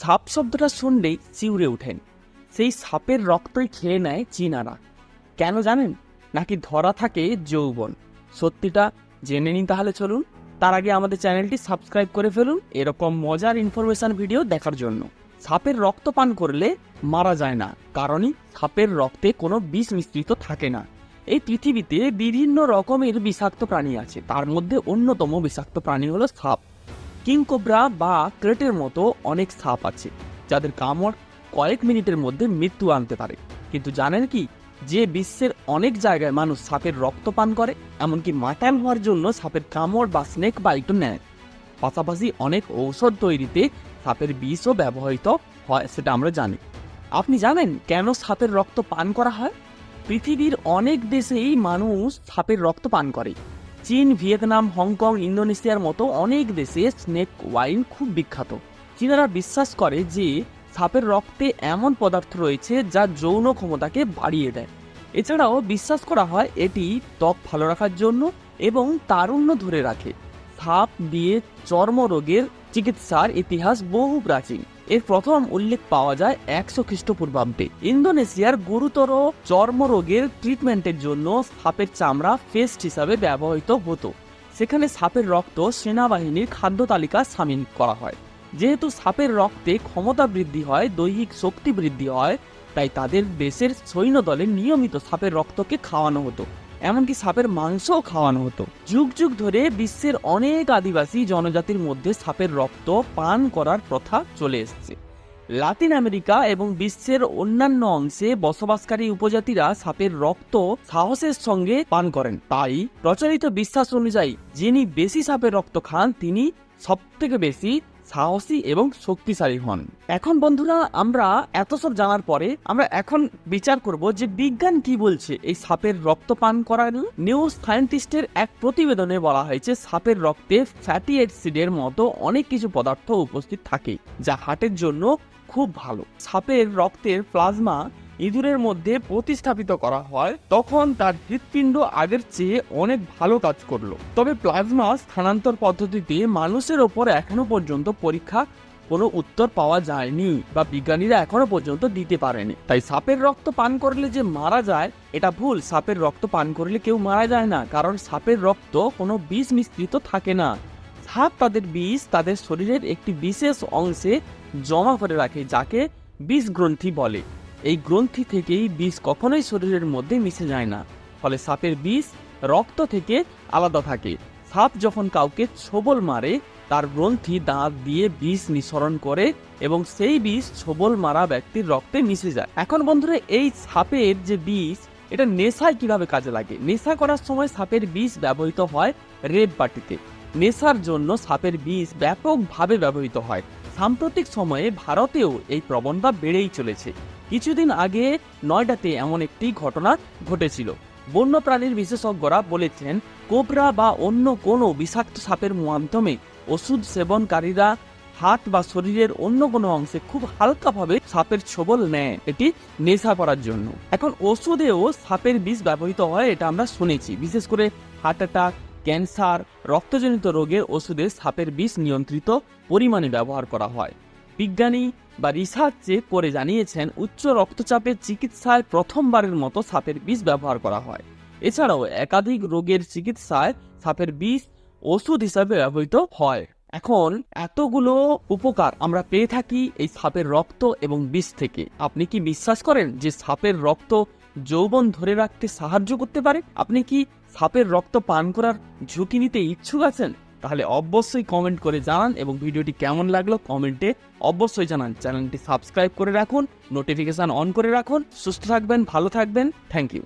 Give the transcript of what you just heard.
সাপ শব্দটা শুনলেই চিউরে ওঠেন। সেই সাপের রক্তই খেয়ে নেয় চীনারা। কেন জানেন? নাকি ধরা থাকে যৌবন। সত্যিটা জেনে নিন তাহলে চলুন। তার আগে আমাদের চ্যানেলটি সাবস্ক্রাইব করে ফেলুন এরকম মজার ইনফরমেশান ভিডিও দেখার জন্য। সাপের রক্ত পান করলে মারা যায় না, কারণই সাপের রক্তে কোনো বিষ মিশ্রিত থাকে না। এই পৃথিবীতে বিভিন্ন রকমের বিষাক্ত প্রাণী আছে, তার মধ্যে অন্যতম বিষাক্ত প্রাণী হলো সাপ। কিংকোবরা বা ক্রেটের মতো অনেক সাপ আছে, যাদের কামড় কয়েক মিনিটের মধ্যে মৃত্যু আনতে পারে। কিন্তু জানেন কি, যে বিশ্বের অনেক জায়গায় মানুষ সাপের রক্ত পান করে, এমনকি মাতাল হওয়ার জন্য সাপের কামড় বা স্নেক বাইটও নেয়। পাশাপাশি অনেক ঔষধ তৈরিতে সাপের বিষও ব্যবহৃত হয়, সেটা আমরা জানি। আপনি জানেন কেন সাপের রক্ত পান করা হয়? পৃথিবীর অনেক দেশেই মানুষ সাপের রক্ত পান করে। চীন, ভিয়েতনাম, হংকং, ইন্দোনেশিয়ার মতো অনেক দেশে স্নেক ওয়াইন খুব বিখ্যাত। চীনারা বিশ্বাস করে যে সাপের রক্তে এমন পদার্থ রয়েছে যা যৌন ক্ষমতাকে বাড়িয়ে দেয়। এছাড়াও বিশ্বাস করা হয় এটি ত্বক ভালো রাখার জন্য এবং তারুণ্য ধরে রাখে। সাপ দিয়ে চর্মরোগের চিকিৎসার ইতিহাস বহু প্রাচীন। এর প্রথম উল্লেখ পাওয়া যায় একশো খ্রিস্টপূর্বাব্দে। ইন্দোনেশিয়ার গুরুতর চর্মরোগের ট্রিটমেন্টের জন্য সাপের চামড়া পেস্ট হিসাবে ব্যবহৃত হতো। সেখানে সাপের রক্ত সেনাবাহিনীর খাদ্য তালিকা সামিল করা হয়। যেহেতু সাপের রক্তে ক্ষমতা বৃদ্ধি হয়, দৈহিক শক্তি বৃদ্ধি হয়, তাই তাদের দেশের সৈন্যদলে নিয়মিত সাপের রক্তকে খাওয়ানো হতো। এমনকি সাপের মাংসও খাওয়ানো হতো। যুগ যুগ ধরে বিশ্বের অনেক আদিবাসী জনজাতির মধ্যে সাপের রক্ত পান করার প্রথা চলে এসেছে। লাতিন আমেরিকা এবং বিশ্বের অন্যান্য অংশে বসবাসকারী উপজাতিরা সাপের রক্ত সাহসের সঙ্গে পান করেন। তাই প্রচলিত বিশ্বাস অনুযায়ী, যিনি বেশি সাপের রক্ত খান, তিনি সব থেকে বেশি সাহসী এবং শক্তিশালী হন। এখন বন্ধুরা, আমরা এত সব জানার পরে আমরা এখন বিচার করব যে বিজ্ঞান কি বলছে। এই সাপের রক্ত পান করার নিউ সায়েন্টিস্টের এক প্রতিবেদনে বলা হয়েছে, সাপের রক্তে ফ্যাটি অ্যাসিডের মতো অনেক কিছু পদার্থ উপস্থিত থাকে, যা হার্টের জন্য খুব ভালো। সাপের রক্তের প্লাজমা ইঁদুরের মধ্যে প্রতিস্থাপিত করা হয়, তখন তার হৃৎপিণ্ড আগের চেয়ে অনেক ভালো কাজ করল। তবে প্লাজমা স্থানান্তর পদ্ধতিতে মানুষের ওপর এখনও পর্যন্ত পরীক্ষা কোনো উত্তর পাওয়া যায়নি বা বিজ্ঞানীরা এখনও পর্যন্ত দিতে পারেনি। তাই সাপের রক্ত পান করলে যে মারা যায়, এটা ভুল। সাপের রক্ত পান করলে কেউ মারা যায় না, কারণ সাপের রক্ত কোনো বিষ মিশ্রিত থাকে না। সাপ তাদের বিষ তাদের শরীরের একটি বিশেষ অংশে জমা করে রাখে, যাকে বিষ গ্রন্থি বলে। এই গ্রন্থি থেকেই বিষ কখনোই শরীরের মধ্যে মিশে যায় না। ফলে সাপের বিষ রক্ত থেকে আলাদা থাকে। সাপ যখন কাউকে ছোবল মারে, তার গ্রন্থি দাঁত দিয়ে বিষ নিঃসরণ করে এবং সেই বিষ ছোবল মারা ব্যক্তির রক্তে মিশে যায়। এখন বন্ধুরা, এই সাপের যে বিষ এটা নেশায় কীভাবে কাজে লাগে? নেশা করার সময় সাপের বিষ ব্যবহৃত হয় রেপ বাটিতে। নেশার জন্য সাপের বিষ ব্যাপকভাবে ব্যবহৃত হয়। সাম্প্রতিক সময়ে ভারতেও এই প্রবণতা বেড়েই চলেছে। কিছুদিন আগে নয়ডাতে এমন একটি ঘটনা ঘটেছিল। বন্যপ্রাণীর বিশেষজ্ঞরা বলেছেন কোবরা বা অন্য কোনো বিষাক্ত সাপের মাধ্যমে ওষুধ সেবনকারীরা হাত বা শরীরের অন্য কোনো অংশে খুব হালকাভাবে সাপের ছোবল নেয়। এটি নেশা করার জন্য। এখন ওষুধেও সাপের বিষ ব্যবহৃত হয়, এটা আমরা শুনেছি। বিশেষ করে হার্ট অ্যাটাক, ক্যান্সার, রক্তজনিত রোগের ওষুধে সাপের বিষ নিয়ন্ত্রিত পরিমাণে ব্যবহার করা হয়। বিজ্ঞানী বা রিসার্চে করে জানিয়েছেন, উচ্চ রক্তচাপের চিকিৎসায় প্রথমবারের মতো সাপের বিষ ব্যবহার করা হয়। এছাড়াও একাধিক রোগের চিকিৎসায় সাপের বিষ ওষুধ হিসাবে ব্যবহৃত হয়। এখন এতগুলো উপকার আমরা পেয়ে থাকি এই সাপের রক্ত এবং বিষ থেকে। আপনি কি বিশ্বাস করেন যে সাপের রক্ত যৌবন ধরে রাখতে সাহায্য করতে পারে? আপনি কি সাপের রক্ত পান করার ঝুঁকি নিতে ইচ্ছুক আছেন? তাহলে অবশ্যই কমেন্ট করে জানান এবং ভিডিওটি কেমন লাগল কমেন্টে অবশ্যই জানান। চ্যানেলটি সাবস্ক্রাইব করে রাখুন নোটিফিকেশান অন করে রাখুন। সুস্থ থাকবেন, ভালো থাকবেন। Thank you